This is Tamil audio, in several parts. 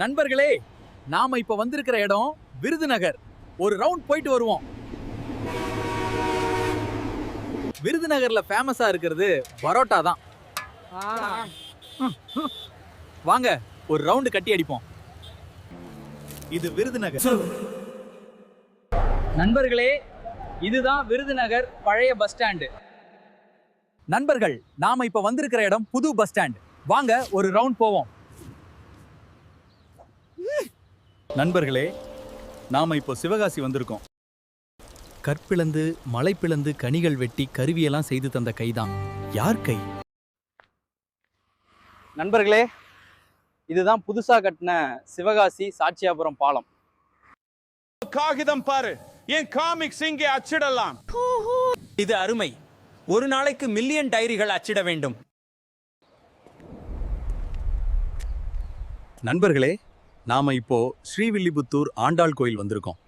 நண்பர்களே நாம இப்ப வந்திருக்கிற இடம் விருதுநகர். ஒரு ரவுண்ட் போயிட்டு வருவோம். விருதுநகர்ல ஃபேமஸா இருக்கிறது பரோட்டா தான். வாங்க ஒரு ரவுண்டு கட்டி அடிப்போம். இது விருதுநகர். நண்பர்களே இதுதான் விருதுநகர் பழைய பஸ் ஸ்டாண்டு நண்பர்கள் நாம இப்ப வந்திருக்கிற இடம் புது பஸ் ஸ்டாண்ட் வாங்க ஒரு ரவுண்ட் போவோம். நண்பர்களே நாம இப்போ சிவகாசி வந்திருக்கோம். கற்பிளந்து மலை பிளந்து கனிகள் வெட்டி கருவியெல்லாம் செய்து தந்த கைதான். யார் கை? நண்பர்களே இதுதான் புதுசா கட்டின சிவகாசி சாட்சியாபுரம் பாலம். காகிதம் பாரு என் காமிக்ஸ் இங்கே அச்சிடலாம். இது அருமை. ஒரு நாளைக்கு மில்லியன் டைரிகள் அச்சிட வேண்டும். நண்பர்களே நாம இப்போ ஸ்ரீவில்லிபுத்தூர் ஆண்டாள் கோயில் வந்திருக்கோம்.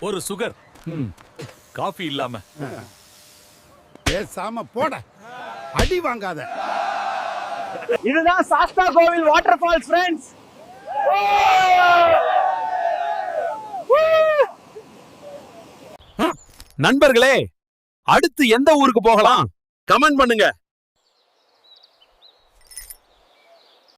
ஒரு சுகர். காஃபி இல்லாம. பேசாம போட. அடி வாங்காத. இதுதான் சாஸ்தா கோவில் வாட்டர் ஃபால்ஸ் ஃப்ரெண்ட்ஸ் நண்பர்களே அடுத்து எந்த ஊருக்கு போகலாம்? கமெண்ட் பண்ணுங்க.